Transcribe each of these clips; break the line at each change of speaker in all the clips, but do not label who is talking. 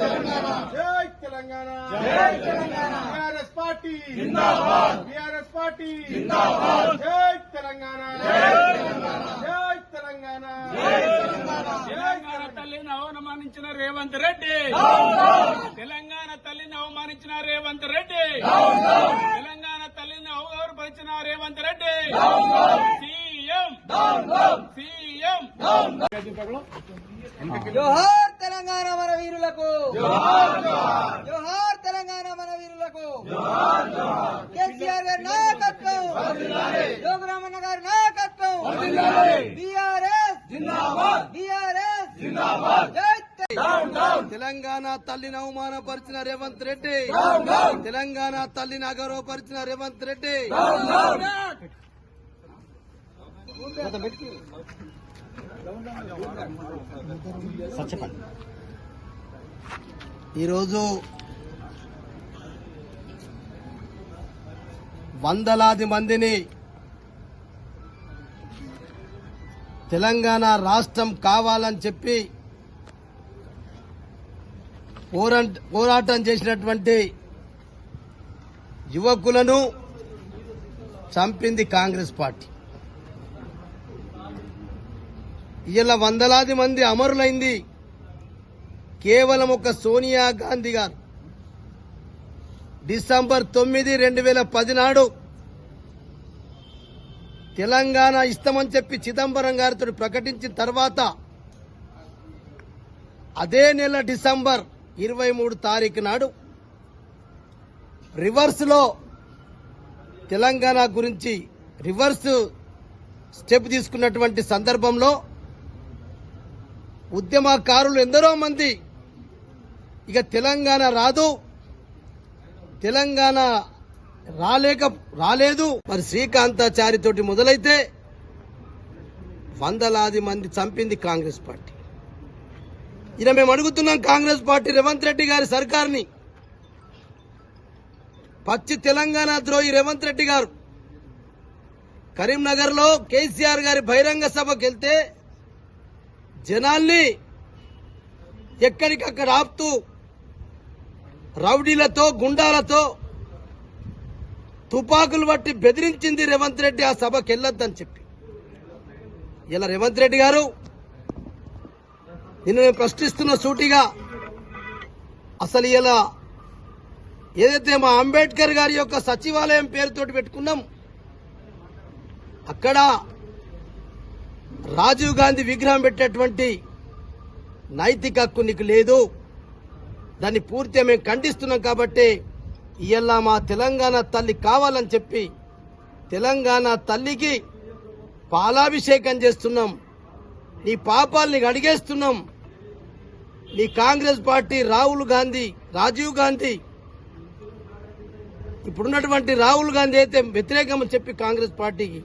తెలంగాణ. జై Telangana. BRS party. జిందాబాద్. BRS party. జిందాబాద్. జై తెలంగాణ. జై తెలంగాణ. జై తెలంగాణ. జై తెలంగాణ.
తెలంగాణ. తల్లిని అవమానించిన రేవంత్ రెడ్డి. తెలంగాణ తల్లిని అవమానించిన రేవంత్ రెడ్డి. తెలంగాణ తల్లిని అవగౌరపరిచిన రేవంత్ రెడ్డి.
జోహార్ తెలంగాణ మన వీరులకు. జోహార్ తెలంగాణ మన వీరులకు. కేసీఆర్ గారి నాయకత్వం. జోగురామన్న గారి నాయకత్వం. బీఆర్ఎస్. బీఆర్ఎస్. జై
తెలంగాణ. తల్లిని అవమానపరిచిన రేవంత్ రెడ్డి. తెలంగాణ తల్లిని అగౌరవపరిచిన రేవంత్ రెడ్డి. ఈరోజు వందలాది మందిని తెలంగాణ రాష్ట్రం కావాలని చెప్పి పోరాటం చేసినటువంటి యువకులను చంపింది కాంగ్రెస్ పార్టీ. ఇలా వందలాది మంది అమరులైంది. కేవలం ఒక సోనియా గాంధీ గారు. డిసెంబర్ తొమ్మిది రెండు వేల పదినాడు తెలంగాణ ఇస్తామని చెప్పి చిదంబరం గారితో ప్రకటించిన తర్వాత అదే నెల డిసెంబర్ ఇరవై మూడు తారీఖు నాడు రివర్స్లో తెలంగాణ గురించి రివర్స్ స్టెప్ తీసుకున్నటువంటి సందర్భంలో ఉద్యమకారులు ఎందరో మంది. ఇక తెలంగాణ రాదు. తెలంగాణ రాలేక రాలేదు. మరి శ్రీకాంతాచారితోటి మొదలైతే వందలాది మంది చంపింది కాంగ్రెస్ పార్టీ. ఇలా మేము అడుగుతున్నాం కాంగ్రెస్ పార్టీ రేవంత్ రెడ్డి గారి సర్కార్ని. పచ్చి తెలంగాణ ద్రోహి రేవంత్ రెడ్డి గారు. కరీంనగర్లో కేసీఆర్ గారి బహిరంగ సభకు వెళ్తే జనాల్ని ఎక్కడికక్కడ ఆపుతూ రౌడీలతో గుండాలతో తుపాకులు బట్టి బెదిరించింది రేవంత్ రెడ్డి ఆ సభకు వెళ్ళొద్దని చెప్పి. ఇలా రేవంత్ రెడ్డి గారు నిన్ను నేను ప్రశ్నిస్తున్న సూటిగా అసలు ఇలా ఏదైతే మా అంబేద్కర్ గారి యొక్క సచివాలయం పేరుతోటి పెట్టుకున్నాం అక్కడ రాజీవ్ గాంధీ విగ్రహం పెట్టేటువంటి నైతిక హక్కు నీకు లేదు. దాన్ని పూర్తిగా మేము ఖండిస్తున్నాం కాబట్టి ఇవాళ మా తెలంగాణ తల్లి కావాలని చెప్పి తెలంగాణ తల్లికి పాలాభిషేకం చేస్తున్నాం. నీ పాపాల్ని అడిగేస్తున్నాం. నీ కాంగ్రెస్ పార్టీ రాహుల్ గాంధీ రాజీవ్ గాంధీ ఇప్పుడున్నటువంటి రాహుల్ గాంధీ అయితే వ్యతిరేకం చెప్పి కాంగ్రెస్ పార్టీకి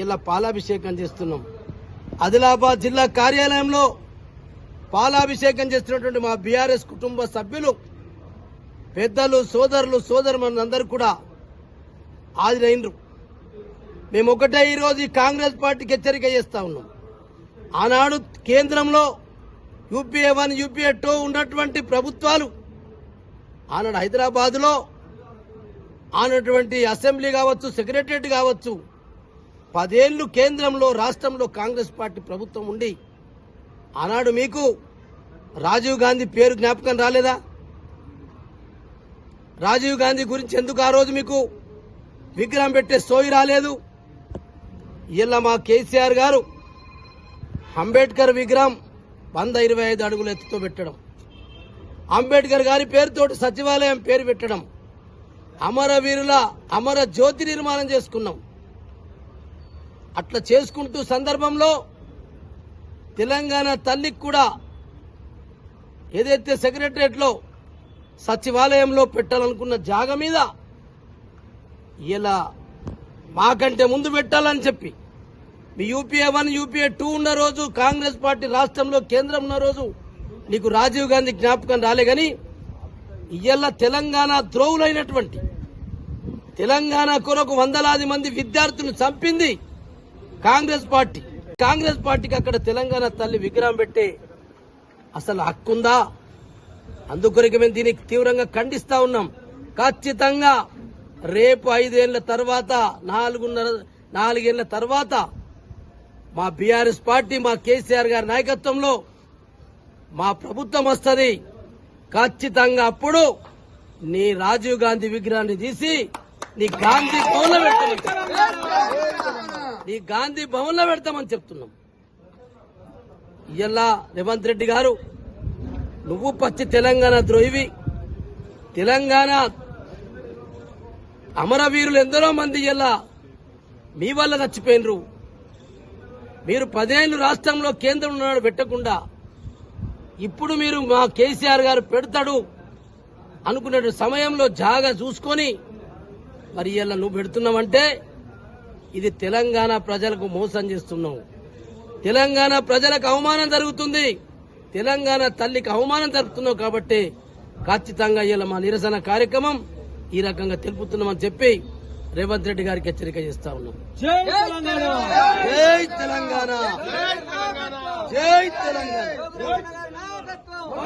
ఇలా పాలాభిషేకం చేస్తున్నాం. ఆదిలాబాద్ జిల్లా కార్యాలయంలో పాలాభిషేకం చేస్తున్నటువంటి మా బీఆర్ఎస్ కుటుంబ సభ్యులు పెద్దలు సోదరులు సోదరులందరూ కూడా హాజరైనరు. మేము ఒకటే ఈరోజు ఈ కాంగ్రెస్ పార్టీకి హెచ్చరిక చేస్తా ఉన్నాం. ఆనాడు కేంద్రంలో యూపీఏ వన్ యూపీఏ టూ ఉన్నటువంటి ప్రభుత్వాలు ఆనాడు హైదరాబాద్లో ఆనటువంటి అసెంబ్లీ కావచ్చు సెక్రటరియట్ కావచ్చు పదేళ్ళు కేంద్రంలో రాష్ట్రంలో కాంగ్రెస్ పార్టీ ప్రభుత్వం ఉండి ఆనాడు మీకు రాజీవ్ గాంధీ పేరు జ్ఞాపకం రాలేదా? రాజీవ్ గాంధీ గురించి ఎందుకు ఆ రోజు మీకు విగ్రహం పెట్టే సోయి రాలేదు? ఇలా మా కేసీఆర్ గారు అంబేద్కర్ విగ్రహం వంద ఇరవై ఐదు అడుగుల ఎత్తుతో పెట్టడం అంబేద్కర్ గారి పేరుతోటి సచివాలయం పేరు పెట్టడం అమరవీరుల అమర జ్యోతి నిర్మాణం చేసుకున్నాం. అట్లా చేసుకుంటూ సందర్భంలో తెలంగాణ తల్లికి కూడా ఏదైతే సెక్రటరియట్లో సచివాలయంలో పెట్టాలనుకున్న జాగ మీద ఇలా మాకంటే ముందు పెట్టాలని చెప్పి మీ యూపీఏ వన్ యూపీఏ టూ ఉన్న రోజు కాంగ్రెస్ పార్టీ రాష్ట్రంలో కేంద్రం ఉన్న రోజు నీకు రాజీవ్ గాంధీ జ్ఞాపకం రాలే గాని ఇయ్యల్ల తెలంగాణ ద్రోవులైనటువంటి తెలంగాణ కొరకు వందలాది మంది విద్యార్థులను చంపింది కాంగ్రెస్ పార్టీ. కాంగ్రెస్ పార్టీకి అక్కడ తెలంగాణ తల్లి విగ్రహం పెట్టే అసలు హక్కుందా? అందుకొరకు మేము దీనికి తీవ్రంగా ఖండిస్తా ఉన్నాం. ఖచ్చితంగా రేపు ఐదేళ్ళ తర్వాత నాలుగున్నర నాలుగేళ్ళ తర్వాత మా బీఆర్ఎస్ పార్టీ మా కేసీఆర్ గారి నాయకత్వంలో మా ప్రభుత్వం వస్తుంది. ఖచ్చితంగా అప్పుడు నీ రాజీవ్ గాంధీ విగ్రహాన్ని తీసి నీ గాంధీ భవన్లో పెడతామని నీ గాంధీ భవన్లో పెడతామని చెప్తున్నాం. ఇయల్లా రేవంత్ రెడ్డి గారు నువ్వు పచ్చి తెలంగాణ ద్రోహివి. తెలంగాణ అమరవీరులు ఎందరో మంది ఇలా మీ వల్ల చచ్చిపోయినరు. మీరు పదేళ్ళు రాష్ట్రంలో కేంద్రం ఉన్నాడు పెట్టకుండా ఇప్పుడు మీరు మా కేసీఆర్ గారు పెడతాడు అనుకునే సమయంలో జాగా చూసుకొని మరి ఇలా నువ్వు పెడుతున్నావంటే ఇది తెలంగాణ ప్రజలకు మోసం చేస్తున్నావు తెలంగాణ ప్రజలకు అవమానం జరుగుతుంది. తెలంగాణ తల్లికి అవమానం జరుగుతున్నావు కాబట్టి ఖచ్చితంగా ఇలా మా నిరసన కార్యక్రమం ఈ రకంగా తెలుపుతున్నామని చెప్పి రేవంత్ రెడ్డి గారికి హెచ్చరిక చేస్తా ఉన్నాం. జై తెలంగాణ! జై తెలంగాణ! జై తెలంగాణ!